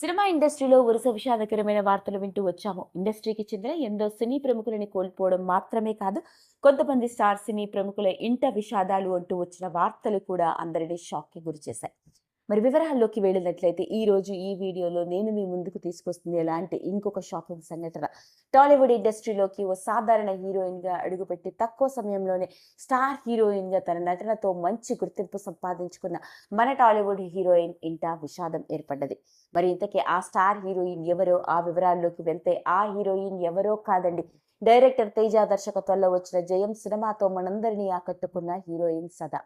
Cinema ఇండస్ట్రీలో వరుస విషాదకరమైన వార్తలు వింటూ వచ్చాము. ఇండస్ట్రీకి చెందిన ఎందో సినీ ప్రముఖులని కోల్పోవడం మాత్రమే కాదు కొంతమంది స్టార్ సినీ ప్రముఖుల ఇంట విషాదాలు అంటూ వచ్చిన వార్తలు కూడా అందరినీ షాక్కి గురిచేశాయి. మరి వివరాల్లోకి వెళ్ళినట్లయితే ఈ రోజు ఈ వీడియోలో నేను మీ ముందుకు తీసుకొస్తుంది ఎలాంటి ఇంకొక షాకింగ్ సంఘటన. టాలీవుడ్ ఇండస్ట్రీలోకి ఓ సాధారణ హీరోయిన్గా అడుగుపెట్టి తక్కువ సమయంలోనే స్టార్ హీరోయిన్గా తన నటనతో మంచి గుర్తింపు సంపాదించుకున్న మన టాలీవుడ్ హీరోయిన్ ఇంట విషాదం ఏర్పడ్డది. మరి ఇంతకీ ఆ స్టార్ హీరోయిన్ ఎవరో ఆ వివరాల్లోకి వెళ్తే ఆ హీరోయిన్ ఎవరో కాదండి. డైరెక్టర్ తేజ దర్శకత్వంలో వచ్చిన జయం సినిమాతో మనందరినీ ఆకట్టుకున్న హీరోయిన్ సదా.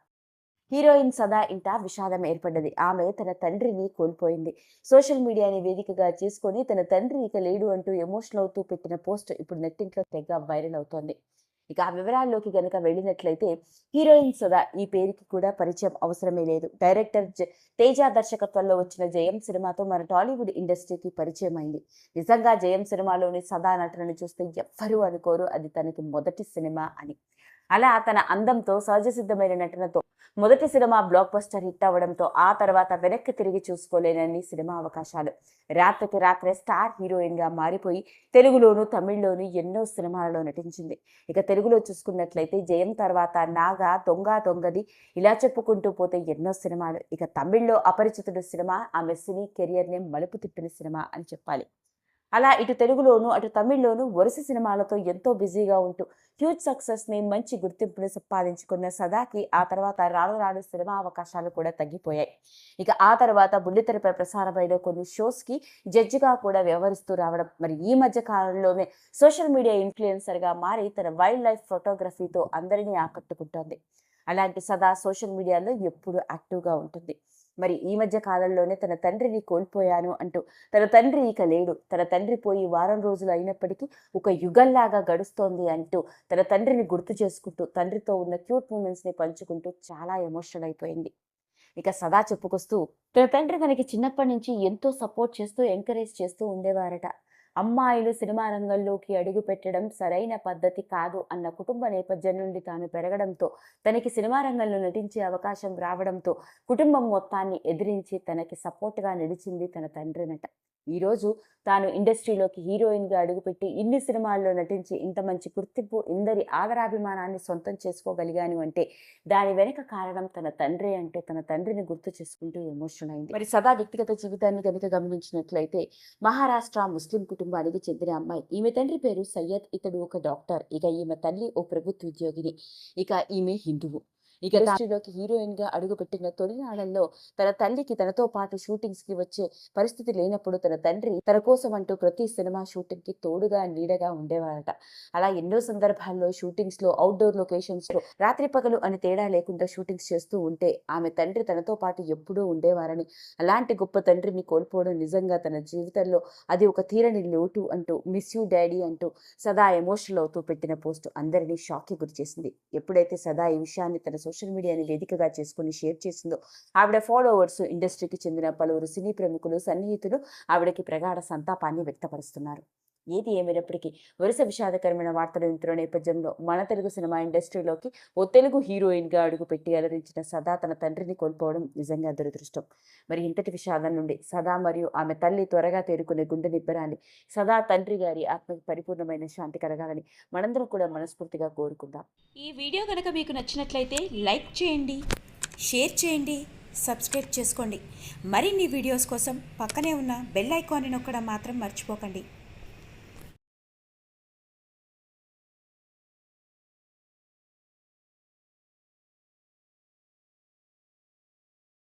హీరోయిన్ సదా ఇంట విషాదం ఏర్పడ్డది. ఆమె తన తండ్రిని కోల్పోయింది. సోషల్ మీడియాని వేదికగా చేసుకొని తన తండ్రి ఇక లేడు అంటూ ఎమోషనల్ అవుతూ పెట్టిన పోస్ట్ ఇప్పుడు నెట్టింట్లో తెగ వైరల్ అవుతోంది. ఇక ఆ వివరాల్లోకి గనక వెళ్ళినట్లయితే హీరోయిన్ సదా ఈ పేరుకి కూడా పరిచయం అవసరమే లేదు. డైరెక్టర్ తేజ దర్శకత్వంలో వచ్చిన జయం సినిమాతో మన టాలీవుడ్ ఇండస్ట్రీకి పరిచయం అయింది నిజంగా జయం సినిమాలోని సదా నటనను చూస్తే ఎవ్వరూ అనుకోరు. అది తనకి మొదటి సినిమా అని. అలా తన అందంతో సహజసిద్ధమైన నటనతో మొదటి సినిమా బ్లాక్ బస్టర్ హిట్ అవ్వడంతో ఆ తర్వాత వెనక్కి తిరిగి చూసుకోలేనన్ని సినిమా అవకాశాలు. రాత్రికి రాత్రే స్టార్ హీరోయిన్గా మారిపోయి తెలుగులోను తమిళ్ళోను ఎన్నో సినిమాలలో నటించింది. ఇక తెలుగులో చూసుకున్నట్లయితే జయం తర్వాత నాగా దొంగ దొంగది ఇలా చెప్పుకుంటూ పోతే ఎన్నో సినిమాలు. ఇక తమిళ్ళో అపరిచితుడు సినిమా ఆమె సినీ కెరియర్ని మలుపు తిప్పిన సినిమా అని చెప్పాలి. అలా ఇటు తెలుగులోను అటు తమిళ్ళోను వరుస సినిమాలతో ఎంతో బిజీగా ఉంటూ హ్యూజ్ సక్సెస్ని మంచి గుర్తింపుని సంపాదించుకున్న సదాకి ఆ తర్వాత రాను రాను సినిమా అవకాశాలు కూడా తగ్గిపోయాయి. ఇక ఆ తర్వాత బుల్లితెరపై ప్రసారమైన కొన్ని షోస్కి జడ్జిగా కూడా వ్యవహరిస్తూ రావడం మరి ఈ మధ్య కాలంలోనే సోషల్ మీడియా ఇన్ఫ్లుయెన్సర్గా మారి తన వైల్డ్ లైఫ్ ఫోటోగ్రఫీతో అందరినీ ఆకట్టుకుంటోంది. అలాంటి సదా సోషల్ మీడియాలో ఎప్పుడూ యాక్టివ్గా ఉంటుంది. మరి ఈ మధ్య కాలంలోనే తన తండ్రిని కోల్పోయాను అంటూ తన తండ్రి ఇక లేడు. తన తండ్రి పోయి వారం రోజులు అయినప్పటికీ ఒక యుగంలాగా గడుస్తోంది అంటూ తన తండ్రిని గుర్తు చేసుకుంటూ తండ్రితో ఉన్న క్యూట్ మూమెంట్స్ని పంచుకుంటూ చాలా ఎమోషనల్ అయిపోయింది. ఇక సదా చెప్పుకొస్తూ తన తండ్రి తనకి చిన్నప్పటి నుంచి ఎంతో సపోర్ట్ చేస్తూ ఎంకరేజ్ చేస్తూ ఉండేవారట. అమ్మాయిలు సినిమా రంగంలోకి అడుగు పెట్టడం సరైన పద్ధతి కాదు అన్న కుటుంబ నేపథ్యం నుండి తాను పెరగడంతో తనకి సినిమా రంగంలో నటించే అవకాశం రావడంతో కుటుంబం మొత్తాన్ని ఎదిరించి తనకి సపోర్ట్గా నిలిచింది తన తండ్రినట ఈరోజు తాను ఇండస్ట్రీలోకి హీరోయిన్గా అడుగుపెట్టి ఇన్ని సినిమాల్లో నటించి ఇంత మంచి గుర్తింపు ఇందరి ఆదరాభిమానాన్ని సొంతం చేసుకోగలిగాను అంటే దాని వెనుక కారణం తన తండ్రి అంటే తన తండ్రిని గుర్తు చేసుకుంటూ ఎమోషనల్ అయింది. మరి సదా వ్యక్తిగత జీవితాన్ని కనుక గమనించినట్లయితే మహారాష్ట్ర ముస్లిం కుటుంబానికి చెందిన అమ్మాయి. ఈమె తండ్రి పేరు సయ్యద్. ఇతడు ఒక డాక్టర్. ఇక ఈమె తల్లి ఓ ప్రభుత్వ ఉద్యోగిని. ఇక ఈమె హిందువు. ఇక ఇండస్ట్రీలోకి హీరోయిన్గా అడుగుపెట్టిన తొలినాళ్ళలో తన తల్లికి తనతో పాటు షూటింగ్స్కి వచ్చే పరిస్థితి లేనప్పుడు తన తండ్రి తన కోసం అంటూ ప్రతి సినిమా షూటింగ్కి తోడుగా నీడగా ఉండేవారట. అలా ఎన్నో సందర్భాల్లో షూటింగ్స్లో అవుట్డోర్ లొకేషన్స్లో రాత్రి పగలు అని తేడా లేకుండా షూటింగ్స్ చేస్తూ ఉంటే ఆమె తండ్రి తనతో పాటు ఎప్పుడూ ఉండేవారని అలాంటి గొప్ప తండ్రిని కోల్పోవడం నిజంగా తన జీవితంలో అది ఒక తీరని లోటు అంటూ మిస్ యూ డాడీ అంటూ సదా ఎమోషనల్ అవుతూ పెట్టిన పోస్ట్ అందరినీ షాక్కి గురిచేసింది ఎప్పుడైతే సదా ఈ విషయాన్ని తన సోషల్ మీడియాని వేదికగా చేసుకుని షేర్ చేసిందో. ఆవిడ ఫాలోవర్స్ ఇండస్ట్రీకి చెందిన పలువురు సినీ ప్రముఖులు సన్నిహితులు ఆవిడకి ప్రగాఢ సంతాపాన్ని వ్యక్తపరుస్తున్నారు. ఏది ఏమైనప్పటికీ వరుస విషాదకరమైన వార్తలు వింటున్న నేపథ్యంలో మన తెలుగు సినిమా ఇండస్ట్రీలోకి ఓ తెలుగు హీరోయిన్గా అడుగుపెట్టి అలరించిన సదా తన తండ్రిని కోల్పోవడం నిజంగా దురదృష్టం. మరి ఇంతటి విషాదం నుండి సదా మరియు ఆమె తల్లి త్వరగా తేరుకునే గుండె నిబ్బరాన్ని సదా తండ్రి గారి ఆత్మకి పరిపూర్ణమైన శాంతి కలగాలని మనందరం కూడా మనస్ఫూర్తిగా కోరుకుందాం. ఈ వీడియో కనుక మీకు నచ్చినట్లయితే లైక్ చేయండి షేర్ చేయండి సబ్స్క్రైబ్ చేసుకోండి. మరిన్ని వీడియోస్ కోసం పక్కనే ఉన్న బెల్ ఐకాన్ని నొక్కడం మాత్రం మర్చిపోకండి.